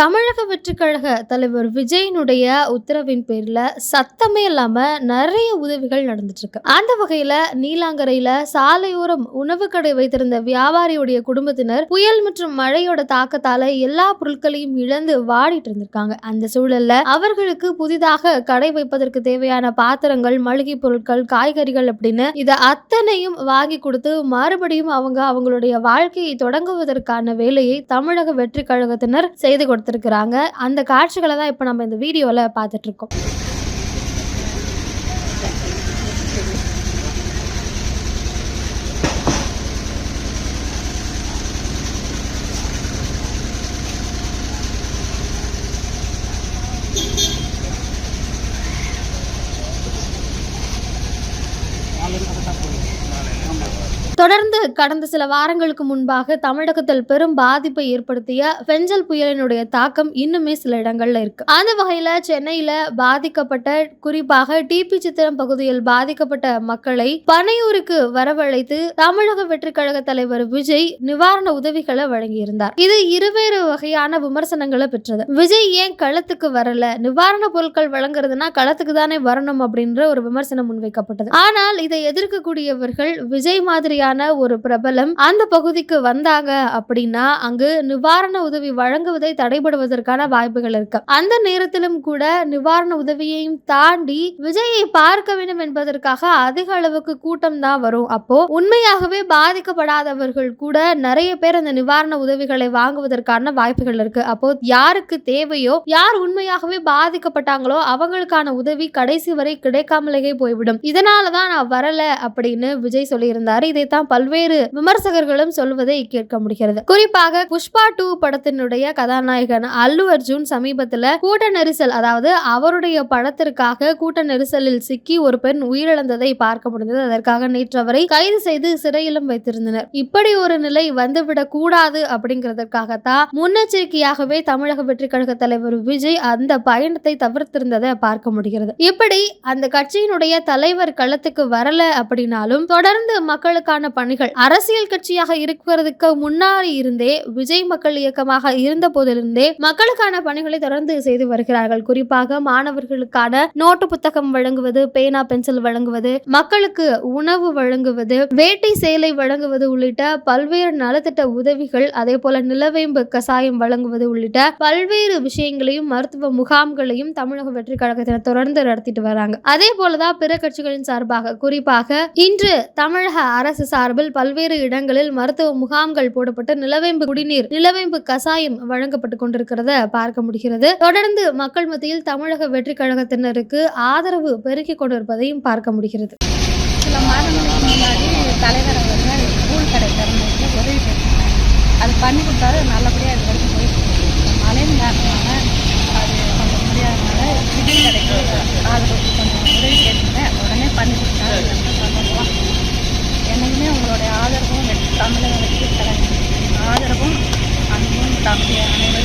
தமிழக வெற்றிக்கழக தலைவர் விஜயனுடைய உத்தரவின் பேரில் சத்தமே இல்லாமல் நிறைய உதவிகள் நடந்துட்டுருக்கு. அந்த வகையில் நீலாங்கரையில் சாலையோரம் உணவு கடை வைத்திருந்த வியாபாரியுடைய குடும்பத்தினர் புயல் மற்றும் மழையோட தாக்கத்தால் எல்லா பொருட்களையும் இழந்து வாடிட்டு இருந்திருக்காங்க. அந்த சூழலில் அவர்களுக்கு புதிதாக கடை வைப்பதற்கு தேவையான பாத்திரங்கள் மளிகை பொருட்கள் காய்கறிகள் அப்படின்னு இதை அத்தனையும் வாங்கி கொடுத்து மறுபடியும் அவங்க அவங்களுடைய வாழ்க்கையை தொடங்குவதற்கான வேலையை தமிழக வெற்றி கழகத்தினர் செய்து கொடுத்துருக்குறாங்க அந்த காட்சிகளை தான் இப்போ நம்ம இந்த வீடியோல பார்த்துட்டு தொடர்ந்து கடந்த சில வாரங்களுக்கு முன்பாக தமிழகத்தில் பெரும் பாதிப்பை ஏற்படுத்திய பெஞ்சல் புயலினுடைய தாக்கம் இன்னுமே சில இடங்கள்ல இருக்கு. அந்த வகையில சென்னையில பாதிக்கப்பட்ட குறிப்பாக டிபி சித்திரம் பகுதியில் பாதிக்கப்பட்ட மக்களை பனையூருக்கு வரவழைத்து தமிழக வெற்றி கழக தலைவர் விஜய் நிவாரண உதவிகளை வழங்கியிருந்தார். இது இருவேறு வகையான விமர்சனங்களை பெற்றது. விஜய் ஏன் களத்துக்கு வரல? நிவாரண பொருட்கள் வழங்குறதுனா களத்துக்கு தானே வரணும் அப்படின்ற ஒரு விமர்சனம் முன்வைக்கப்பட்டது. ஆனால் இதை எதிர்க்கக்கூடியவர்கள் விஜய் மாதிரியான ஒரு பிரபலம் அந்த பகுதிக்கு வந்தாங்க அப்படின்னா அங்கு நிவாரண உதவி வழங்குவதை தடைபடுவதற்கான வாய்ப்புகள் இருக்கு. அந்த நேரத்திலும் கூட நிவாரண உதவியையும் தாண்டி விஜயை பார்க்க வேண்டும் என்பதற்காக அதிக அளவுக்கு கூட்டம் தான் வரும். அப்போ உண்மையாகவே பாதிக்கப்படாதவர்கள் கூட நிறைய பேர் அந்த நிவாரண உதவிகளை வாங்குவதற்கான வாய்ப்புகள் இருக்கு. அப்போ யாருக்கு தேவையோ யார் உண்மையாகவே பாதிக்கப்பட்டாங்களோ அவங்களுக்கான உதவி கடைசி வரை கிடைக்காமலேயே போய்விடும். இதனாலதான் நான் வரல அப்படின்னு விஜய் சொல்லியிருந்தாரு. இதைத்தான் பல்வேறு விமர்சகர்களும் சொல்வதை கேட்க முடிகிறது. குறிப்பாக புஷ்பா டூ படத்தினுடைய கதாநாயகன் அல்லு அர்ஜுன் சமீபத்துல கூட்ட நெரிசல் அதாவது அவருடைய படத்திற்காக கூட்ட நெரிசலில் சிக்கி ஒரு பெண் உயிரிழந்ததை பார்க்க முடிந்தது. அதற்காக நேற்று அவரை கைது செய்து சிறையிலும் வைத்திருந்தனர். இப்படி ஒரு நிலை வந்துவிடக் கூடாது அப்படிங்கிறதுக்காகத்தான் முன்னெச்சரிக்கையாகவே தமிழக வெற்றி கழக தலைவர் விஜய் அந்த பயணத்தை தவிர்த்திருந்ததை பார்க்க முடிகிறது. இப்படி அந்த கட்சியினுடைய தலைவர் களத்துக்கு வரல அப்படின்னாலும் தொடர்ந்து மக்களுக்கான பணிகள். அரசியல் கட்சியாக இருக்கிறதுக்கு முன்னாடி இருந்தே விஜய் மக்கள் இயக்கமாக இருந்த போதிலிருந்தே மக்களுக்கான பணிகளை தொடர்ந்து செய்து வருகிறார்கள். குறிப்பாக மாணவர்களுக்கான நோட்டு புத்தகம் வழங்குவது பேனா பென்சில் வழங்குவது மக்களுக்கு உணவு வழங்குவது வேட்டை சேலை வழங்குவது உள்ளிட்ட பல்வேறு நலத்திட்ட உதவிகள் அதே போல நிலவேம்பு கசாயம் வழங்குவது உள்ளிட்ட பல்வேறு விஷயங்களையும் மருத்துவ முகாம்களையும் தமிழக வெற்றி கழகத்தினர் தொடர்ந்து நடத்திட்டு வராங்க. அதே போலதான் பிற கட்சிகளின் சார்பாக குறிப்பாக இன்று தமிழக அரசு சார்பில் பல்வேறு இடங்களில் மருத்துவ முகாம்கள் போடப்பட்டு நிலவேம்பு குடிநீர் நிலவேம்பு கசாயம் வழங்கப்பட்டு கொண்டிருக்கிறத பார்க்க முடிகிறது. தொடர்ந்து மக்கள் மத்தியில் தமிழக வெற்றி கழகத்தினருக்கு ஆதரவு பெருக்கிக் கொண்டிருப்பதையும் பார்க்க முடிகிறது. சில மாதங்களுக்கு முன்னாடி தலைவர் அவர்கள் கூழ் கடை திறந்து உதவி அது பண்ணி கொடுத்தாரு நல்லபடியாக இது રાખીએ અને